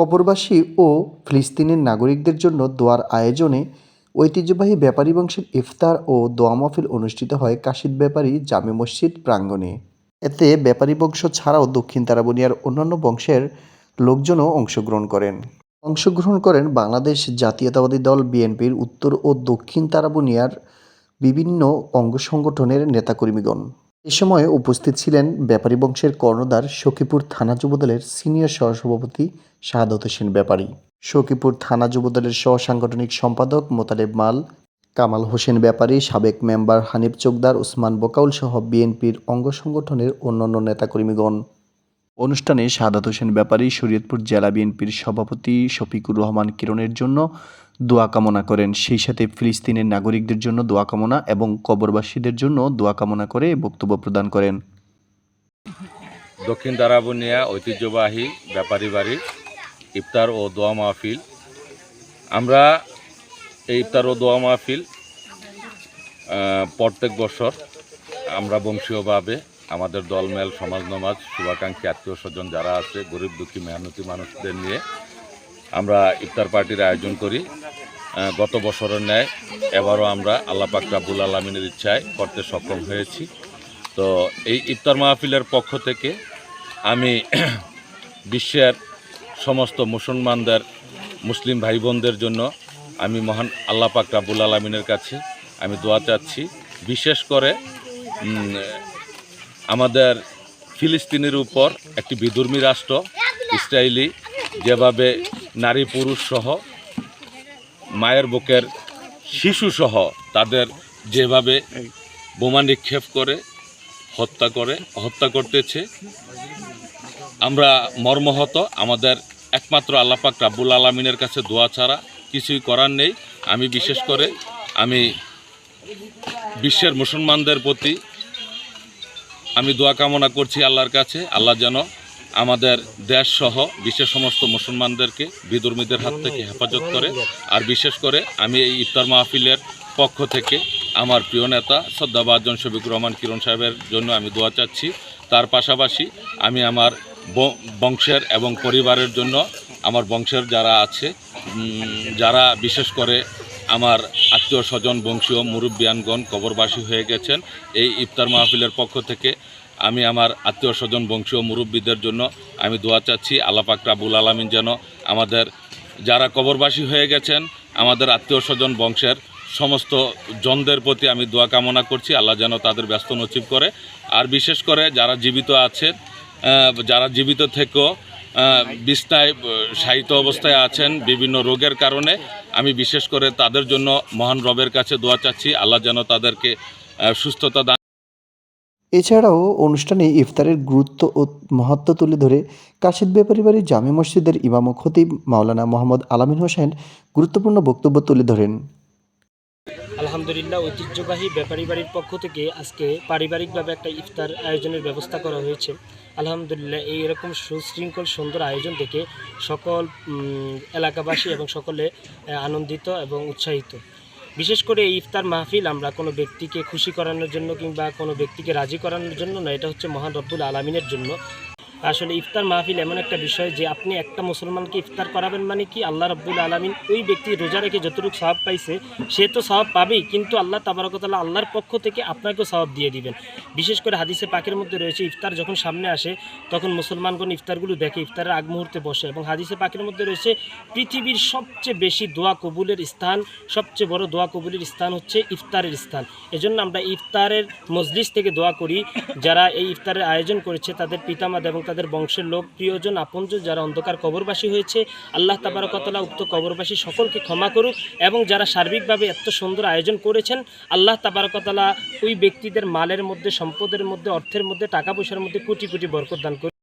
কবরবাসী ও ফিলিস্তিনের নাগরিকদের জন্য দোয়ার আয়োজনে ঐতিহ্যবাহী ব্যাপারী বংশের ইফতার ও দোয়া মাহফিল অনুষ্ঠিত হয় কাশিদ ব্যাপারী জামে মসজিদ প্রাঙ্গণে। এতে ব্যাপারী বংশ ছাড়াও দক্ষিণ তারাবনিয়ার অন্যান্য বংশের লোকজনও অংশগ্রহণ করেন। অংশগ্রহণ করেন বাংলাদেশ জাতীয়তাবাদী দল বিএনপির উত্তর ও দক্ষিণ তারাবনিয়ার বিভিন্ন অঙ্গ সংগঠনের নেতাকর্মীগণ। এ সময় উপস্থিত ছিলেন ব্যাপারী বংশের কর্ণধার সখীপুর থানা যুবদলের সিনিয়র সহসভাপতি শাহাদত হোসেন ব্যাপারী। সখীপুর থানা যুবদলের সহসাংগঠনিক সম্পাদক মোতালেব মাল, কামাল হোসেন ব্যাপারী, সাবেক মেম্বার হানিফ চোকদার ওসমান বকাউল সহ বিএনপির অঙ্গ সংগঠনের অন্যান্য নেতাকর্মীগণ। অনুষ্ঠানে সাদাত হোসেন ব্যাপারী শরীয়তপুর জেলা বিএনপির সভাপতি শফিকুর রহমান কিরণের জন্য দোয়া কামনা করেন। সেই সাথে ফিলিস্তিনের নাগরিকদের জন্য দোয়া কামনা এবং কবরবাসীদের জন্য দোয়া কামনা করে বক্তব্য প্রদান করেন। দক্ষিণ দারাবনিয়া ঐতিহ্যবাহী ব্যাপারী বাড়ির ইফতার ও দোয়া মাহফিল। আমরা এই ইফতার ও দোয়া মাহফিল প্রত্যেক বছর আমরা বংশীয়ভাবে আমাদের দলমেল সমাজ, নমাজ, শুভাকাঙ্ক্ষী আত্মীয় স্বজন যারা আছে, গরিব দুঃখী, মেহনতি মানুষদের নিয়ে আমরা ইফতার পার্টির আয়োজন করি। গত বছরের ন্যায় এবারও আমরা আল্লাহ পাক রাব্বুল আলমিনের ইচ্ছায় করতে সক্ষম হয়েছি। তো এই ইফতার মাহফিলের পক্ষ থেকে আমি বিশ্বের সমস্ত মুসলমানদের, মুসলিম ভাই বোনদের জন্য আমি মহান আল্লাহ পাক রাব্বুল আলমিনের কাছে আমি দোয়া চাচ্ছি। বিশেষ করে আমাদের ফিলিস্তিনের উপর একটি বিধর্মী রাষ্ট্র, ইসরায়েলি, যেভাবে নারী পুরুষ সহ, মায়ের বুকের শিশু সহ তাদের যেভাবে বোমা নিক্ষেপ করে, হত্যা করে, হত্যা করতেছে। আমরা মর্মহত, আমাদের একমাত্র আল্লাপাক রাব্বুল আলমিনের কাছে দোয়া ছাড়া কিছুই করার নেই। আমি বিশেষ করে, আমি বিশ্বের মুসলমানদের প্রতি আমি দোয়া কামনা করছি আল্লাহর কাছে। আল্লাহ যেন আমাদের দেশ সহ বিশ্বের সমস্ত মুসলমানদেরকে, বিদুর্মীদের হাত থেকে হেফাজত করে। আর বিশেষ করে আমি এই ইফতার মাহফিলের পক্ষ থেকে আমার প্রিয় নেতা শ্রদ্ধাভাজন শফিকুর রহমান কিরণ সাহেবের জন্য আমি দোয়া চাচ্ছি। তার পাশাপাশি আমি আমার বংশের এবং পরিবারের জন্য আমার বংশের যারা আছে যারা বিশেষ করে আমার আত্মীয় স্বজন বংশীয় মুরব্বিয়ানগণ কবরবাসী হয়ে গেছেন এই ইফতার মাহফিলের পক্ষ থেকে। আমি আমার আত্মীয় স্বজন বংশীয় মুরব্বীদের জন্য আমি দোয়া চাচ্ছি আল্লাহ পাক রাবুল আলমিন যেন আমাদের যারা কবরবাসী হয়ে গেছেন আমাদের আত্মীয় স্বজন বংশের সমস্ত জনদের প্রতি আমি দোয়া কামনা করছি আল্লাহ যেন তাদের ব্যস্ত নচিব করে। আর বিশেষ করে যারা জীবিত আছেন যারা জীবিত থেকেও আহ, শায়িত অবস্থায় আছেন বিভিন্ন রোগের কারণে আমি বিশেষ করে তাদের জন্য মহান রবের কাছে দোয়া চাচ্ছি, আল্লাহ যেন তাদেরকে সুস্থতা দান এছাড়াও অনুষ্ঠানে ইফতারের গুরুত্ব ও মহত্ব তুলে ধরে কাশিদ ব্যাপারী বাড়ির জামে মসজিদের ইমাম খতিব মাওলানা মোহাম্মদ আলামিন হোসেন গুরুত্বপূর্ণ বক্তব্য তুলে ধরেন। আলহামদুলিল্লাহ, ঐতিহ্যবাহী ব্যাপারী বাড়ির পক্ষ থেকে আজকে পারিবারিকভাবে একটা ইফতার আয়োজনের ব্যবস্থা করা হয়েছে। আলহামদুলিল্লাহ, এই এরকম সুশৃঙ্খল, সুন্দর আয়োজন থেকে সকল এলাকাবাসী এবং সকলে আনন্দিত এবং উৎসাহিত। বিশেষ করে এই ইফতার মাহফিল আমরা কোনো ব্যক্তিকে খুশি করানোর জন্য কিংবা কোনো ব্যক্তিকে রাজি করানোর জন্য না, এটা হচ্ছে মহান রব্বুল আলমিনের জন্য। আসলে ইফতার মাহফিল এমন একটা বিষয় যে আপনি একটা মুসলমানকে ইফতার করাবেন মানে কি? আল্লাহ রব্বুল আলমিন ওই ব্যক্তি রোজা রেখে যতটুকু সওয়াব পাইছে, সে তো সওয়াব পাবেই। কিন্তু আল্লাহ তাবারকতাল্লাহ আল্লাহর পক্ষ থেকে আপনাকেও সওয়াব দিয়ে দিবেন। বিশেষ করে হাদিসে পাকের মধ্যে রয়েছে, ইফতার যখন সামনে আসে, তখন মুসলমানগণ ইফতারগুলো দেখে ইফতারের আগ মুহূর্তে বসে। এবং হাদিসে পাকের মধ্যে রয়েছে, পৃথিবীর সবচেয়ে বেশি দোয়া কবুলের স্থান, সবচেয়ে বড় দোয়া কবুলের স্থান হচ্ছে ইফতারের স্থান। এজন্য আমরা ইফতারের মজলিস থেকে দোয়া করি। যারা এই ইফতারের আয়োজন করেছে, তাদের পিতামাতা এবং তাদের বংশের লোক, প্রিয়জন, আপনজন যারা অন্ধকার কবরবাসী হয়েছে, আল্লাহ তাবারকতলা উক্ত কবরবাসী সকলকে ক্ষমা করুক এবং যারা সার্বিকভাবে এত সুন্দর আয়োজন করেছেন, আল্লাহ তাবারকতলা ওই ব্যক্তিদের মালের মধ্যে, সম্পদের মধ্যে, অর্থের মধ্যে, টাকা পয়সার মধ্যে কোটি কোটি বরকত দান করুক।